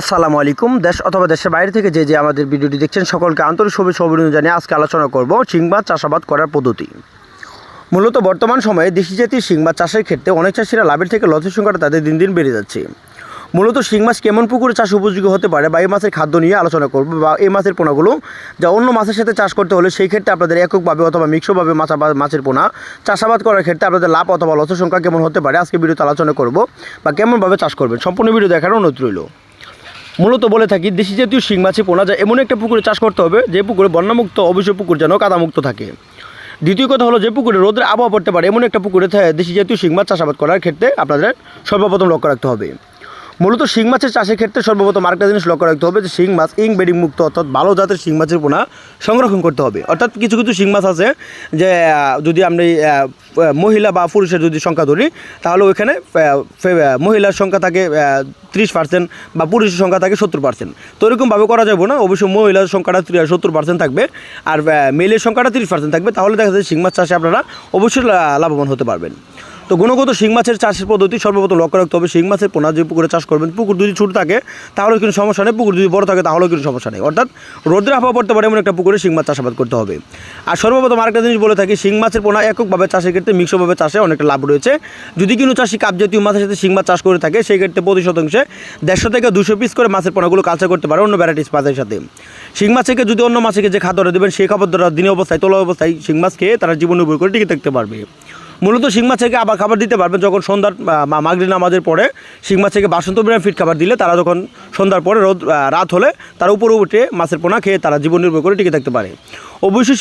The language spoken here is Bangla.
আসসালামু আলাইকুম। দেশ অথবা দেশের বাইরে থেকে যে যে আমাদের ভিডিওটি দেখছেন, সকলকে আন্তরিক শুভেচ্ছা অভিনন্দন জানিয়ে আজকে আলোচনা করব শিংবাদ চাষাবাদ করার পদ্ধতি। মূলত বর্তমান সময়ে দেশি জাতির শিংমাছ চাষের ক্ষেত্রে অনেক চাষিরা লাভের থেকে লসের সংখ্যাটা তাদের দিন দিন বেড়ে যাচ্ছে। মূলত শিং মাছ কেমন পুকুরে চাষ উপযোগী হতে পারে বা এই মাছের খাদ্য নিয়ে আলোচনা করব বা এই মাছের পোনাগুলো যা অন্য মাছের সাথে চাষ করতে হলে সেই ক্ষেত্রে আপনাদের এককভাবে অথবা মিক্সভাবে মাছাবাদ মাছের পোনা, চাষাবাদ করার ক্ষেত্রে আপনাদের লাভ অথবা লসের সংখ্যা কেমন হতে পারে আজকে ভিডিওতে আলোচনা করব বা কেমনভাবে চাষ করবেন, সম্পূর্ণ ভিডিও দেখার অনুরোধ রইল। মূলত বলে থাকি, দেশি জাতীয় শিং মাছে পোনা যায় এমন একটা পুকুরে চাষ করতে হবে, যে পুকুরে বন্যামুক্ত, অবশ্যই পুকুর যেন কাদামুক্ত থাকে। দ্বিতীয় কথা হলো যে পুকুরে রোদের আবহাওয়া পড়তে পারে এমন একটা পুকুরে দেশি জাতীয় শিং মাছ চাষাবাদ করার ক্ষেত্রে আপনাদের সর্বপ্রথম লক্ষ্য রাখতে হবে। মূলত শিং মাছের চাষের ক্ষেত্রে সর্বপ্রথম আরেকটা জিনিস লক্ষ্য রাখতে হবে যে শিং মাছ ইং বেডিং মুক্ত অর্থাৎ ভালো জাতের শিং মাছের পোনা সংরক্ষণ করতে হবে। অর্থাৎ কিছু কিছু শিং মাছ আছে যে যদি আমরা মহিলা বা পুরুষের যদি সংখ্যা ধরি, তাহলে ওইখানে মহিলার সংখ্যা থাকে ত্রিশ পার্সেন্ট বা পুরুষের সংখ্যা থাকে সত্তর পার্সেন্ট তো এরকমভাবে করা যাবে না, অবশ্যই মহিলার সংখ্যাটা সত্তর পার্সেন্ট থাকবে আর মেলের সংখ্যাটা তিরিশ পার্সেন্ট থাকবে, তাহলে দেখা যাচ্ছে শিং মাছ চাষে আপনারা অবশ্যই লাভবান হতে পারবেন। তো গুণগত শিং মাছের চাষের পদ্ধতি সর্বপ্রথম লক্ষ্য রাখতে হবে। শিং মাছের পোনা যে পুকুরে চাষ করবেন, পুকুর যদি ছোটো থাকে তাহলে কিন্তু সমস্যা নেই। পুকুর যদি বড় থাকে, তাহলেও কোনো সমস্যা নেই। অর্থাৎ রোদ্রে আবহাওয়া পড়তে পারে এমন একটা পুকুরে শিং মাছ চাষাবাদ করতে হবে। আর সর্বপ্রথম আরেকটা জিনিস বলে থাকি, শিং মাছের পোনা এককভাবে চাষের ক্ষেত্রে মিশ্রভাবে চাষে অনেকটা লাভ রয়েছে। যদি কোনো চাষি কাপ জাতীয় মাছের সাথে শিং মাছ চাষ করে থাকে, সেই ক্ষেত্রে প্রতি শতাংশে দেড়শো থেকে দুশো পিস করে মাছের পোনাগুলো কালচার করতে পারে অন্য ভ্যারাইটিস মাছের সাথে। শিং মাছকে যদি অন্য মাছকে যে খাদ্যটা দেবেন, সেই খাবার দ্বারা দিনে অবস্থায়, তোলা অবস্থায় শিং মাছ খেয়ে তারা জীবন নির্ভর করে টিকে থাকতে পারবে। মূলত শিং মাছ থেকে আবার খাবার দিতে পারবেন যখন সন্ধ্যার মাগরি নামাজের পরে। শিং মাছ থেকে বাসন্ত বিরাম ফিট খাবার দিলে তারা যখন সন্ধ্যার পরে রোদ রাত হলে তারা উপরে উঠে মাছের পোনা খেয়ে তারা জীবন নির্ভর করে টিকে থাকতে পারে। অবশ্যই